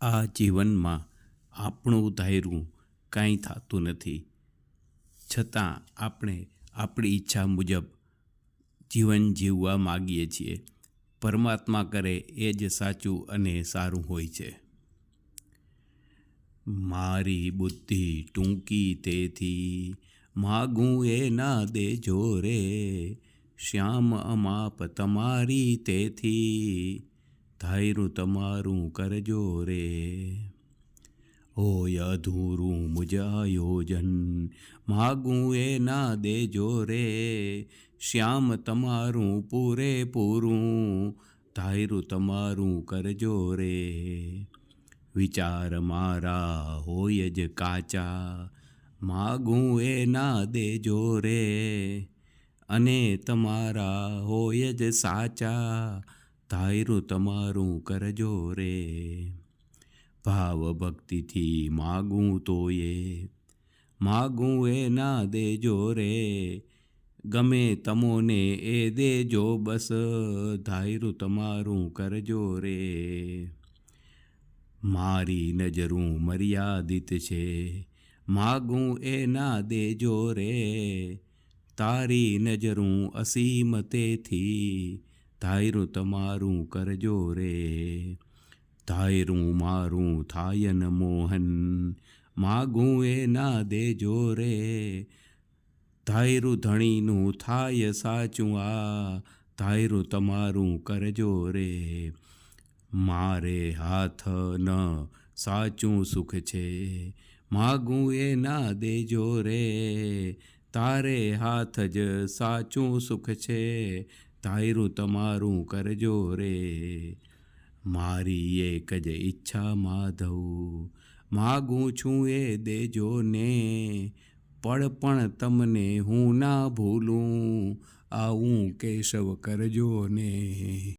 આ જીવનમાં આપણું ધાર્યું કાંઈ થતું નથી. છતાં આપણે આપણી ઈચ્છા મુજબ જીવન જીવવા માગીએ છીએ. પરમાત્મા કરે એ જ સાચું અને સારું હોય છે. મારી બુદ્ધિ ટૂંકી તેથી, માગું એ ના દેજો રે. શ્યામ અમાપ તમારી તેથી ધાયરું તમારું કરજો રે. હોય અધૂરું મુજાયોજન માગું એ ના દેજો રે. શ્યામ તમારું પૂરેપૂરું ધાયરું તમારું કરજો રે. વિચાર મારા હોય જ કાચા, માગું એ ના દેજો રે. અને તમારા હોય જ સાચા ધાયરું તમારું કરજો રે. ભાવ ભક્તિથી માગું તોયે. માગું એ ના દેજો રે. ગમે તમોને એ દેજો બસ. ધાયરું તમારું કરજો રે. મારી નજરું મર્યાદિત છે. માગું એ ના દેજો રે. તારી નજરું અસીમ તેથી. ધાયરું તમારું કરજો રે. ધાયરું મારું થાયન મોહન, માગું એ ના દેજો રે. ધાયરું ધણીનું થાય સાચું આ ધાયરું તમારું કરજો રે. મારે હાથ ન સાચું સુખ છે, માગું એ ના દેજો રે. તારે હાથ જ સાચું સુખ છે ધાયરું તમારું કરજો રે. મારી એક જ ઈચ્છા માધવ, માગું છું એ દેજો ને પળ પણ તમને હું ના ભૂલું, આવું કેશવ કરજો ને